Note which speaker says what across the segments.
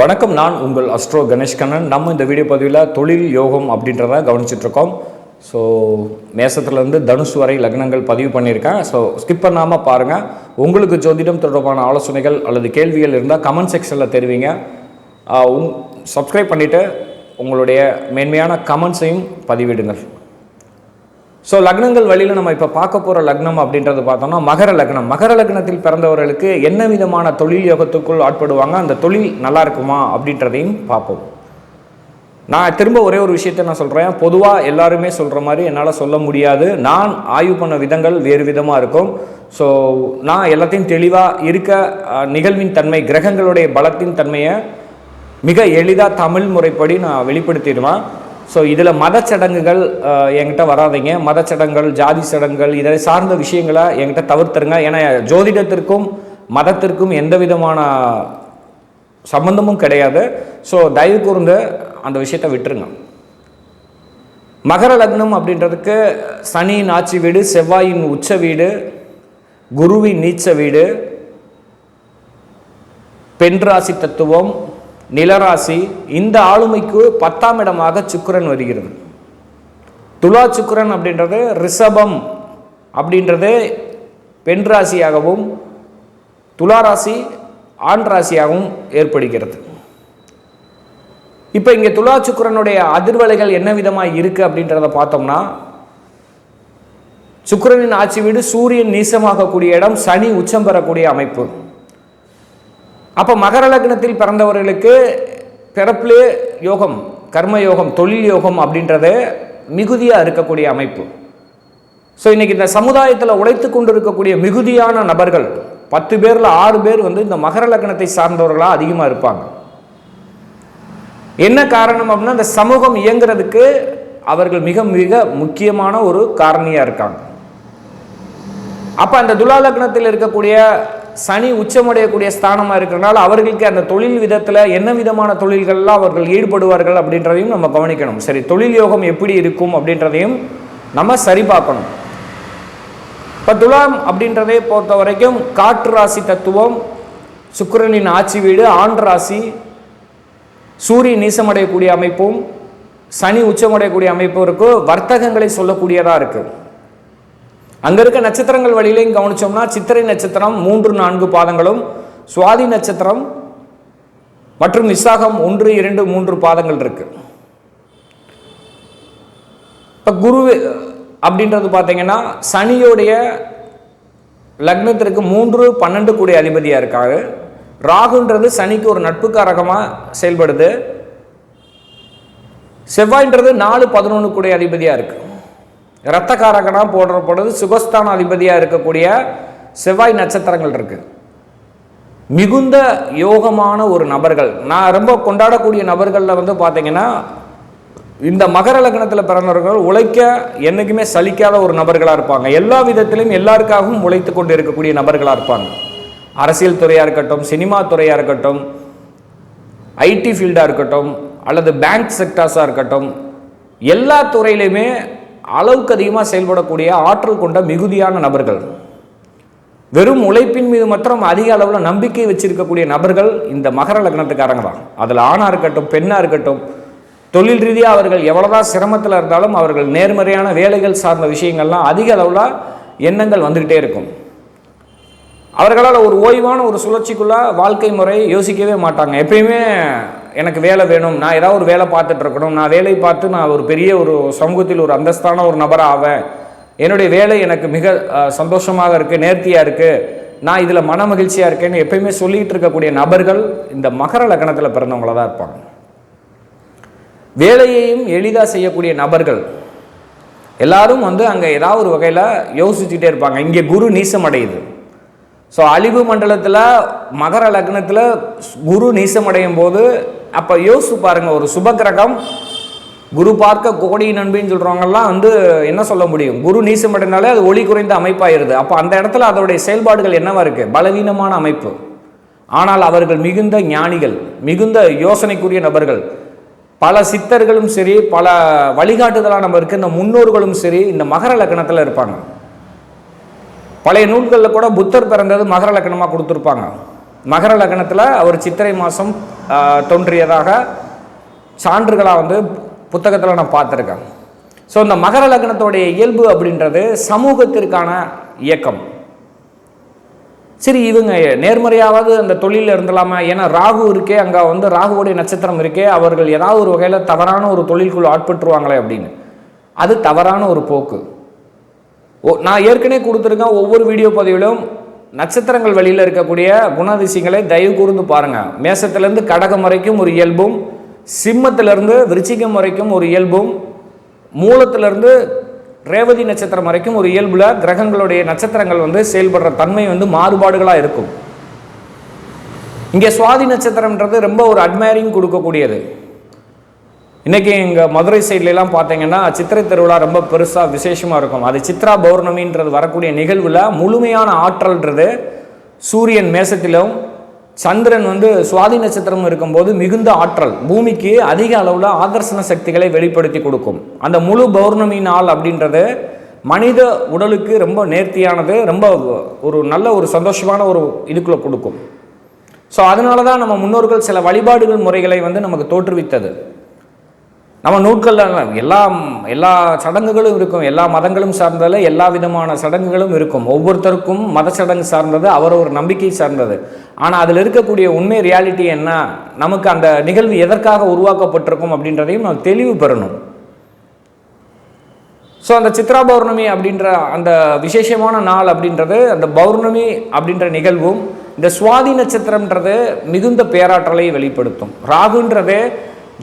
Speaker 1: வணக்கம் நான் உங்கள் அஸ்ட்ரோ கணேஷ் கண்ணன் நம்ம இந்த வீடியோ பதிவில் தொழில் யோகம் அப்படின்றத கவனிச்சிட்ருக்கோம். ஸோ மேசத்துலேருந்து தனுசு வரை லக்னங்கள் பதிவு பண்ணியிருக்கேன். ஸோ ஸ்கிப் பண்ணாமல் பாருங்கள் உங்களுக்கு ஜோதிடம் தொடர்பான ஆலோசனைகள் அல்லது கேள்விகள் இருந்தால் கமெண்ட் செக்ஷனில் தெரிவிங்க. உங் சப்ஸ்கிரைப் பண்ணிவிட்டு உங்களுடைய மேன்மையான கமெண்ட்ஸையும் பதிவிடுங்கள். ஸோ லக்னங்கள் வழியில் நம்ம இப்போ பார்க்க போகிற லக்னம் அப்படின்றது பார்த்தோம்னா மகர லக்னம். மகர லக்னத்தில் பிறந்தவர்களுக்கு என்ன விதமான தொழில் யோகத்துக்குள் ஆட்படுவாங்க? அந்த தொழில் நல்லா இருக்குமா அப்படின்றதையும் பார்ப்போம். நான் திரும்ப ஒரே ஒரு விஷயத்தை நான் சொல்கிறேன் பொதுவாக எல்லாருமே சொல்கிற மாதிரி என்னால் சொல்ல முடியாது. நான் ஆய்வு பண்ண விதங்கள் வேறு விதமாக இருக்கும். ஸோ நான் எல்லாத்தையும் தெளிவாக இருக்க நிகழ்வின் தன்மை கிரகங்களுடைய பலத்தின் தன்மையை மிக எளிதாக தமிழ் முறைப்படி நான் வெளிப்படுத்திடுவேன். ஸோ இதில் மதச்சடங்குகள் என்கிட்ட வராதீங்க. மதச் சடங்குகள் ஜாதி சடங்குகள் இதை சார்ந்த விஷயங்களை என்கிட்ட தவிர்த்துருங்க. ஏன்னா ஜோதிடத்திற்கும் மதத்திற்கும் எந்த விதமான சம்பந்தமும் கிடையாது. ஸோ தயவு கூர்ந்து அந்த விஷயத்தை விட்டுருங்க. மகர லக்னம் அப்படின்றதுக்கு சனியின் ஆட்சி வீடு செவ்வாயின் உச்ச வீடு குருவின் நீச்ச வீடு பெண் ராசி தத்துவம் நிலராசி இந்த ஆளுமைக்கு பத்தாம் இடமாக சுக்கிரன் வருகிறது. துலா சுக்கரன் அப்படின்றது ரிஷபம் அப்படின்றது பெண் ராசியாகவும் துலா ராசி ஆண் ராசியாகவும் ஏற்படுகிறது. இப்போ இங்கே துலா சுக்கரனுடைய அதிர்வலைகள் என்ன விதமாக இருக்குது அப்படின்றத பார்த்தோம்னா சுக்கிரனின் ஆட்சி வீடு சூரியன் நீசமாகக்கூடிய இடம் சனி உச்சம் பெறக்கூடிய அமைப்பு. அப்போ மகர லக்னத்தில் பிறந்தவர்களுக்கு பிறப்பிலே யோகம் கர்ம யோகம் தொழில் யோகம் அப்படின்றது மிகுதியாக இருக்கக்கூடிய அமைப்பு. ஸோ இன்றைக்கி இந்த சமுதாயத்தில் உழைத்து கொண்டு இருக்கக்கூடிய மிகுதியான நபர்கள் பத்து பேரில் ஆறு பேர் வந்து இந்த மகர லக்னத்தை சார்ந்தவர்களாக அதிகமாக இருப்பாங்க. என்ன காரணம் அப்படின்னா இந்த சமூகம் இயங்குறதுக்கு அவர்கள் மிக மிக முக்கியமான ஒரு காரணியாக இருக்காங்க. அப்போ அந்த துலா லக்னத்தில் இருக்கக்கூடிய சனி உச்சமடையக்கூடிய ஸ்தானமாக இருக்கிறனால அவர்களுக்கு அந்த தொழில் விதத்தில் என்ன விதமான தொழில்கள்லாம் அவர்கள் ஈடுபடுவார்கள் அப்படின்றதையும் நம்ம கவனிக்கணும். சரி தொழில் யோகம் எப்படி இருக்கும் அப்படின்றதையும் நம்ம சரி பார்க்கணும். இப்போ துலாம் அப்படின்றதை பொறுத்த வரைக்கும் காற்று ராசி தத்துவம் சுக்கரனின் ஆட்சி வீடு ஆண் ராசி சூரியன் நீசமடையக்கூடிய அமைப்பும் சனி உச்சமடையக்கூடிய அமைப்பும் இருக்கும் வர்த்தகங்களை சொல்லக்கூடியதாக இருக்குது அங்க இருக்க நட்சத்திரங்கள் வழியிலையும் கவனிச்சோம்னா சித்திரை நட்சத்திரம் மூன்று நான்கு பாதங்களும் சுவாதி நட்சத்திரம் மற்றும் விசாகம் ஒன்று இரண்டு மூன்று பாதங்கள் இருக்கு. இப்போ குரு அப்படின்றது பார்த்தீங்கன்னா சனியோடைய லக்னத்திற்கு மூன்று பன்னெண்டு கூடிய அதிபதியாக இருக்காரு. ராகுன்றது சனிக்கு ஒரு நட்புக்காரகமாக செயல்படுது. செவ்வாய்ன்றது நாலு பதினொன்று கூடிய அதிபதியாக இருக்கு. இரத்தக்காரகனாக பொழுது சுகஸ்தான அதிபதியாக இருக்கக்கூடிய செவ்வாய் நட்சத்திரங்கள் இருக்குது மிகுந்த யோகமான ஒரு நபர்கள். நான் ரொம்ப கொண்டாடக்கூடிய நபர்களில் வந்து பார்த்தீங்கன்னா இந்த மகர லக்னத்தில் பிறந்தவர்கள் உழைக்க என்றைக்குமே சலிக்காத ஒரு நபர்களாக இருப்பாங்க. எல்லா விதத்திலும் எல்லாருக்காகவும் உழைத்து கொண்டு இருக்கக்கூடிய நபர்களாக இருப்பாங்க. அரசியல் துறையாக இருக்கட்டும் சினிமா துறையாக இருக்கட்டும் ஐடி ஃபீல்டாக இருக்கட்டும் அல்லது பேங்க் செக்டார்ஸாக இருக்கட்டும் எல்லா துறையிலையுமே அளவுக்கு அதிகமாக செயல்படக்கூடிய ஆற்றல் கொண்ட மிகுதியான நபர்கள். வெறும் உழைப்பின் மீது மற்றும் அதிக அளவில் நம்பிக்கை வச்சிருக்கக்கூடிய நபர்கள் இந்த மகர லக்னத்துக்காரங்க தான். அதில் ஆணாக இருக்கட்டும் பெண்ணாக இருக்கட்டும் தொழில் ரீதியாக அவர்கள் எவ்வளோதான் சிரமத்தில் இருந்தாலும் அவர்கள் நேர்மறையான வேலைகள் சார்ந்த விஷயங்கள்லாம் அதிக அளவில் எண்ணங்கள் வந்துக்கிட்டே இருக்கும். அவர்களால் ஒரு ஓய்வான ஒரு சுழற்சிக்குள்ள வாழ்க்கை முறை யோசிக்கவே மாட்டாங்க. எப்பயுமே எனக்கு வேலை வேணும் நான் ஏதாவது ஒரு வேலை பார்த்துட்டு இருக்கணும் நான் வேலை பார்த்து நான் ஒரு பெரிய ஒரு சமூகத்தில் ஒரு அந்தஸ்தான ஒரு நபராக ஆவேன். என்னுடைய வேலை எனக்கு மிக சந்தோஷமாக இருக்குது நேர்த்தியாக இருக்குது நான் இதில் மன மகிழ்ச்சியாக இருக்கேன்னு எப்பயுமே சொல்லிகிட்டு இருக்கக்கூடிய நபர்கள் இந்த மகர லக்னத்தில் பிறந்தவங்கள தான் இருப்பாங்க. வேலையையும் எளிதாக செய்யக்கூடிய நபர்கள் எல்லாரும் வந்து அங்கே ஏதாவது ஒரு வகையில் யோசிச்சுட்டே இருப்பாங்க. இங்கே குரு நீசம் அடையுது ஸோ அழிவு மண்டலத்தில் மகர லக்னத்தில் குரு நீசமடையும் போது அப்போ யோசிச்சு பாருங்கள் ஒரு சுபக்கிரகம் குரு பார்க்க கோடி நண்பின்னு சொல்கிறவங்கலாம் வந்து என்ன சொல்ல முடியும்? குரு நீசமடைனாலே அது ஒளி குறைந்த அமைப்பாயிருது. அப்போ அந்த இடத்துல அதோடைய செயல்பாடுகள் என்னவா இருக்குது பலவீனமான அமைப்பு. ஆனால் அவர்கள் மிகுந்த ஞானிகள் மிகுந்த யோசனைக்குரிய நபர்கள். பல சித்தர்களும் சரி பல வழிகாட்டுதலாக நம்ம இருக்க இந்த முன்னோர்களும் சரி இந்த மகர லக்கணத்தில் இருப்பாங்க. பழைய நூல்களில் கூட புத்தர் பிறந்தது மகர லக்கணமாக கொடுத்துருப்பாங்க. மகர லக்கணத்தில் அவர் சித்திரை மாதம் தோன்றியதாக சான்றுகளாக வந்து புத்தகத்தில் நான் பார்த்துருக்கேன். ஸோ இந்த மகர லக்னத்தோடைய இயல்பு அப்படின்றது சமூகத்திற்கான இயக்கம். சரி இவங்க நேர்மறையாவது அந்த தொழிலில் இருந்தலாமா? ஏன்னா ராகு இருக்கே அங்கே வந்து ராகுவோடைய நட்சத்திரம் இருக்கே அவர்கள் ஏதாவது ஒரு வகையில் தவறான ஒரு தொழில்குழு ஆட்பட்டுருவாங்களே அப்படின்னு. அது தவறான ஒரு போக்கு. ஓ நான் ஏற்கனவே கொடுத்துருக்கேன் ஒவ்வொரு வீடியோ பதிவிலும் நட்சத்திரங்கள் வழியில் இருக்கக்கூடிய குணாதிசயங்களை தயவு கூர்ந்து பாருங்கள் மேசத்திலேருந்து கடகம் வரைக்கும் ஒரு இயல்பும் சிம்மத்திலிருந்து விருச்சிகம் வரைக்கும் ஒரு இயல்பும் மூலத்திலிருந்து ரேவதி நட்சத்திரம் வரைக்கும் ஒரு இயல்புல கிரகங்களுடைய நட்சத்திரங்கள் வந்து செயல்படுற தன்மை வந்து மாறுபாடுகளாக இருக்கும். இங்கே சுவாதி நட்சத்திரம்ன்றது ரொம்ப ஒரு அட்மைரிங் கொடுக்கக்கூடியது. இன்றைக்கி எங்கள் மதுரை சைட்லலாம் பார்த்தீங்கன்னா சித்திரை திருவிழா ரொம்ப பெருசாக விசேஷமாக இருக்கும். அது சித்ரா பௌர்ணமின்றது வரக்கூடிய நிகழ்வில் முழுமையான ஆற்றல்ன்றது சூரியன் மேசத்திலும் சந்திரன் வந்து சுவாதி நட்சத்திரம் இருக்கும்போது மிகுந்த ஆற்றல். பூமிக்கு அதிக அளவில் ஆதர்சன சக்திகளை வெளிப்படுத்தி கொடுக்கும். அந்த முழு பௌர்ணமி நாள் அப்படின்றது மனித உடலுக்கு ரொம்ப நேர்த்தியானது ரொம்ப ஒரு நல்ல ஒரு சந்தோஷமான ஒரு இதுக்குள்ளே கொடுக்கும். ஸோ அதனால தான் நம்ம முன்னோர்கள் சில வழிபாடுகள் முறைகளை வந்து நமக்கு தோற்றுவித்தது. நம்ம நூட்களில் எல்லாம் எல்லா சடங்குகளும் இருக்கும். எல்லா மதங்களும் சார்ந்ததில் எல்லா விதமான சடங்குகளும் இருக்கும். ஒவ்வொருத்தருக்கும் மத சடங்கு சார்ந்தது அவர் ஒரு நம்பிக்கை சார்ந்தது. ஆனால் அதில் இருக்கக்கூடிய உண்மை ரியாலிட்டி என்ன? நமக்கு அந்த நிகழ்வு எதற்காக உருவாக்கப்பட்டிருக்கும் அப்படின்றதையும் நம்ம தெளிவு பெறணும். ஸோ அந்த சித்ரா பௌர்ணமி அப்படின்ற அந்த விசேஷமான நாள் அப்படின்றது அந்த பௌர்ணமி அப்படின்ற நிகழ்வும் இந்த சுவாதி நட்சத்திரம்ன்றது மிகுந்த பேராற்றலை வெளிப்படுத்தும். ராகுன்றது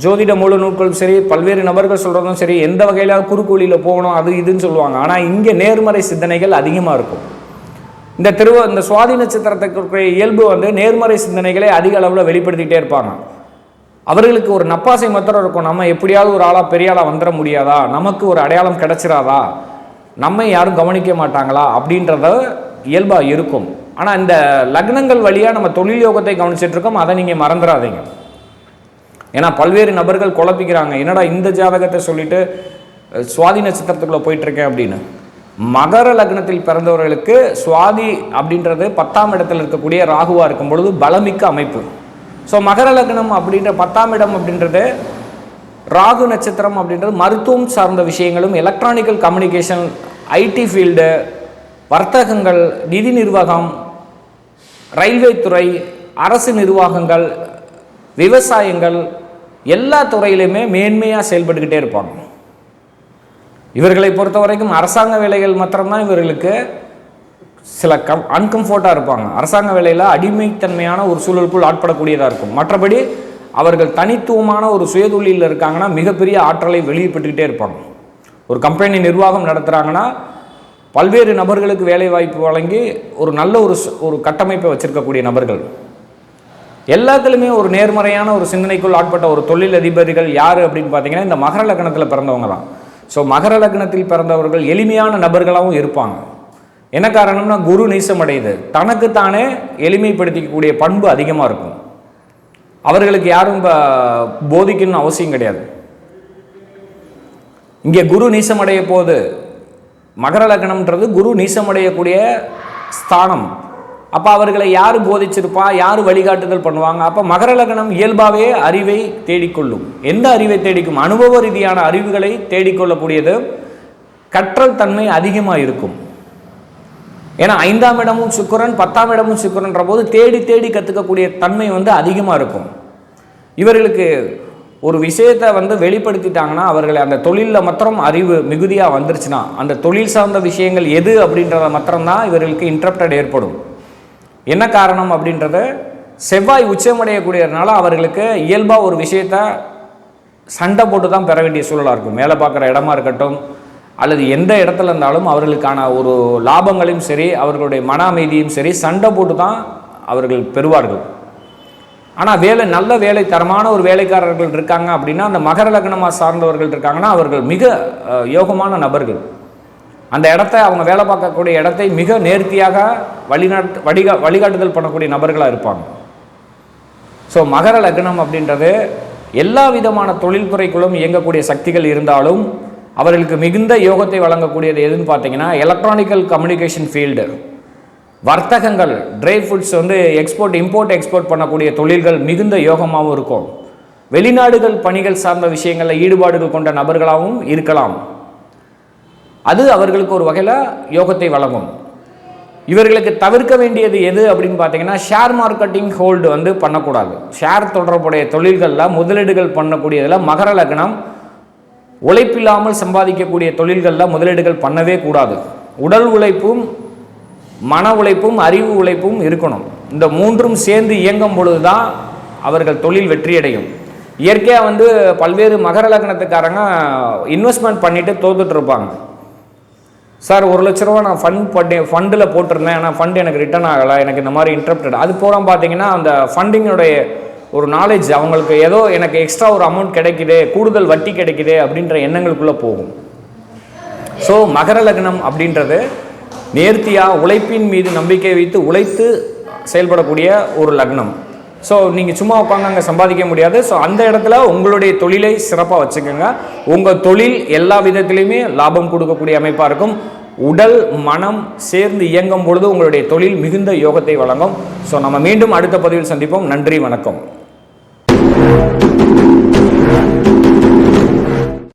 Speaker 1: ஜோதிட முழு நூல்களும் சரி பல்வேறு நபர்கள் சொல்கிறதும் சரி எந்த வகையில் குறுக்கோளியில் போகணும் அது இதுன்னு சொல்லுவாங்க. ஆனால் இங்கே நேர்மறை சிந்தனைகள் அதிகமாக இருக்கும். இந்த திருவ இந்த சுவாதி நட்சத்திரத்துக்கு இயல்பு வந்து நேர்மறை சிந்தனைகளை அதிக அளவில் வெளிப்படுத்திக்கிட்டே இருப்பாங்க. அவர்களுக்கு ஒரு நப்பாசை மாத்திரம் இருக்கும். நம்ம எப்படியாவது ஒரு ஆளாக பெரிய ஆளாக வந்துட முடியாதா? நமக்கு ஒரு அடையாளம் கிடச்சிராதா? நம்ம யாரும் கவனிக்க மாட்டாங்களா? அப்படின்றத இயல்பாக இருக்கும். ஆனால் இந்த லக்னங்கள் வழியாக நம்ம தொழில் யோகத்தை கவனிச்சிட்டு இருக்கோம். அதை நீங்கள் மறந்துடாதீங்க ஏன்னா பல்வேறு நபர்கள் குழப்பிக்கிறாங்க. என்னடா இந்த ஜாதகத்தை சொல்லிட்டு சுவாதி நட்சத்திரத்துக்குள்ளே போயிட்டுருக்கேன் அப்படின்னு. மகர லக்னத்தில் பிறந்தவர்களுக்கு சுவாதி அப்படின்றது பத்தாம் இடத்தில் இருக்கக்கூடிய ராகுவாக இருக்கும் பொழுது பலமிக்க அமைப்பு. ஸோ மகர லக்னம் அப்படின்ற பத்தாம் இடம் அப்படின்றது ராகு நட்சத்திரம் அப்படின்றது மருத்துவம் சார்ந்த விஷயங்களும் எலக்ட்ரானிக்கல் கம்யூனிகேஷன் ஐடி ஃபீல்டு வர்த்தகங்கள் நிதி நிர்வாகம் ரயில்வே துறை அரசு நிர்வாகங்கள் விவசாயங்கள் எல்லா துறையிலுமே மேன்மையாக செயல்பட்டுக்கிட்டே இருப்பாங்க. இவர்களை பொறுத்த வரைக்கும் அரசாங்க வேலைகள் மாத்திரம்தான் இவர்களுக்கு சில கம் அன்கம்ஃபோர்ட்டாக இருப்பாங்க. அரசாங்க வேலையில் அடிமைத்தன்மையான ஒரு சூழலுக்குள் ஆட்படக்கூடியதாக இருக்கும். மற்றபடி அவர்கள் தனித்துவமான ஒரு சுயதொழிலில் இருக்காங்கன்னா மிகப்பெரிய ஆற்றலை வெளியிட்டுக்கிட்டே இருப்பாங்க. ஒரு கம்பெனி நிர்வாகம் நடத்துகிறாங்கன்னா பல்வேறு நபர்களுக்கு வேலை வாய்ப்பு வழங்கி ஒரு நல்ல ஒரு ஒரு கட்டமைப்பை வச்சுருக்கக்கூடிய நபர்கள். எல்லாத்துலேயுமே ஒரு நேர்மறையான ஒரு சிந்தனைக்குள் ஆட்பட்ட ஒரு தொழில் யார் அப்படின்னு பார்த்தீங்கன்னா இந்த மகர லக்னத்தில் பிறந்தவங்க தான் ஸோ மகர லக்னத்தில் பிறந்தவர்கள் எளிமையான நபர்களாகவும் இருப்பாங்க. என்ன காரணம்னா குரு நீசமடையுது. தனக்குத்தானே எளிமைப்படுத்திக்கக்கூடிய பண்பு அதிகமாக இருக்கும். அவர்களுக்கு யாரும் போதிக்கணும்னு அவசியம் கிடையாது. இங்கே குரு நீசமடைய போது மகர லக்னம்ன்றது குரு நீசமடையக்கூடிய ஸ்தானம். அப்போ அவர்களை யார் போதிச்சிருப்பா? யார் வழிகாட்டுதல் பண்ணுவாங்க? அப்போ மகர லக்னம் இயல்பாகவே அறிவை தேடிக்கொள்ளும். எந்த அறிவை தேடிக்கும்? அனுபவ ரீதியான அறிவுகளை தேடிக்கொள்ளக்கூடியது கற்றல் தன்மை அதிகமாக இருக்கும். ஏன்னா ஐந்தாம் இடமும் சுக்கரன் பத்தாம் இடமும் சுக்கரன்ற போது தேடி தேடி கற்றுக்கக்கூடிய தன்மை வந்து அதிகமாக இருக்கும். இவர்களுக்கு ஒரு விஷயத்தை வந்து வெளிப்படுத்திட்டாங்கன்னா அவர்களை அந்த தொழிலில் மாத்திரம் அறிவு மிகுதியாக வந்துருச்சுன்னா அந்த தொழில் சார்ந்த விஷயங்கள் எது அப்படின்றத மாத்திரம்தான் இவர்களுக்கு இன்ட்ரப்டட் ஏற்படும். என்ன காரணம் அப்படின்றத செவ்வாய் உச்சமடையக்கூடியதுனால அவர்களுக்கு இயல்பாக ஒரு விஷயத்த சண்டை போட்டு தான் பெற வேண்டிய சூழலாக இருக்கும். மேலே பார்க்குற இடமா இருக்கட்டும் அல்லது எந்த இடத்துல இருந்தாலும் அவர்களுக்கான ஒரு லாபங்களையும் சரி அவர்களுடைய மன அமைதியும் சரி சண்டை போட்டு தான் அவர்கள் பெறுவார்கள். ஆனால் வேலை நல்ல வேலை தரமான ஒரு வேலைக்காரர்கள் இருக்காங்க அப்படின்னா அந்த மகர லக்னமாக சார்ந்தவர்கள் இருக்காங்கன்னா அவர்கள் மிக யோகமான நபர்கள். அந்த இடத்த அவங்க வேலை பார்க்கக்கூடிய இடத்தை மிக நேர்த்தியாக வழிநாட்டு வழிகா வழிகாட்டுதல் பண்ணக்கூடிய நபர்களாக இருப்பாங்க. ஸோ மகர லக்னம் அப்படின்றது எல்லா விதமான தொழில்துறைக்குள்ளும் இயங்கக்கூடிய சக்திகள் இருந்தாலும் அவர்களுக்கு மிகுந்த யோகத்தை வழங்கக்கூடியது எதுன்னு பார்த்தீங்கன்னா எலக்ட்ரானிக்கல் கம்யூனிகேஷன் ஃபீல்டு வர்த்தகங்கள் ட்ரை ஃபுட்ஸ் வந்து எக்ஸ்போர்ட் இம்போர்ட் எக்ஸ்போர்ட் பண்ணக்கூடிய தொழில்கள் மிகுந்த யோகமாகவும் இருக்கும். வெளிநாடுகள் பணிகள் சார்ந்த விஷயங்களில் ஈடுபாடுகள் கொண்ட நபர்களாகவும் இருக்கலாம். அது அவர்களுக்கு ஒரு வகையில் யோகத்தை வழங்கும். இவர்களுக்கு தவிர்க்க வேண்டியது எது அப்படின்னு பார்த்தீங்கன்னா ஷேர் மார்க்கெட்டிங் ஹோல்டு வந்து பண்ணக்கூடாது. ஷேர் தொடர்புடைய தொழில்களில் முதலீடுகள் பண்ணக்கூடியதில் மகர லக்னம் உழைப்பில்லாமல் சம்பாதிக்கக்கூடிய தொழில்களில் முதலீடுகள் பண்ணவே கூடாது. உடல் உழைப்பும் மன உழைப்பும் அறிவு உழைப்பும் இருக்கணும். இந்த மூன்றும் சேர்ந்து இயங்கும் பொழுது தான் அவர்கள் தொழில் வெற்றியடையும். இயற்கையாக வந்து பல்வேறு மகர லக்னத்துக்காரங்க இன்வெஸ்ட்மெண்ட் பண்ணிட்டு தோத்துட்ருப்பாங்க இருப்பாங்க. சார் ஒரு லட்ச ரூபா நான் ஃபண்ட் பண்ணி ஃபண்டில் போட்டிருந்தேன். ஆனால் ஃபண்ட் எனக்கு ரிட்டர்ன் ஆகலை. எனக்கு இந்த மாதிரி இன்ட்ரப்டட் அது போகிறோம் பார்த்தீங்கன்னா அந்த ஃபண்டிங்கோடைய ஒரு நாலேஜ் அவங்களுக்கு ஏதோ எனக்கு எக்ஸ்ட்ரா ஒரு அமௌண்ட் கிடைக்குது கூடுதல் வட்டி கிடைக்குது அப்படின்ற எண்ணங்களுக்குள்ளே போகும். ஸோ மகர லக்னம் அப்படின்றது நேர்த்தியாக உழைப்பின் மீது நம்பிக்கை வைத்து உழைத்து செயல்படக்கூடிய ஒரு லக்னம். ஸோ நீங்கள் சும்மா உட்காந்து அங்கே சம்பாதிக்க முடியாது. ஸோ அந்த இடத்துல உங்களுடைய தொழிலை சிறப்பாக வச்சுக்கோங்க. உங்கள் தொழில் எல்லா விதத்துலேயுமே லாபம் கொடுக்கக்கூடிய அமைப்பாக இருக்கும். உடல் மனம் சேர்ந்து இயங்கும் பொழுது உங்களுடைய தொழில் மிகுந்த யோகத்தை வழங்கும். ஸோ நம்ம மீண்டும் அடுத்த பதிவில் சந்திப்போம். நன்றி வணக்கம்.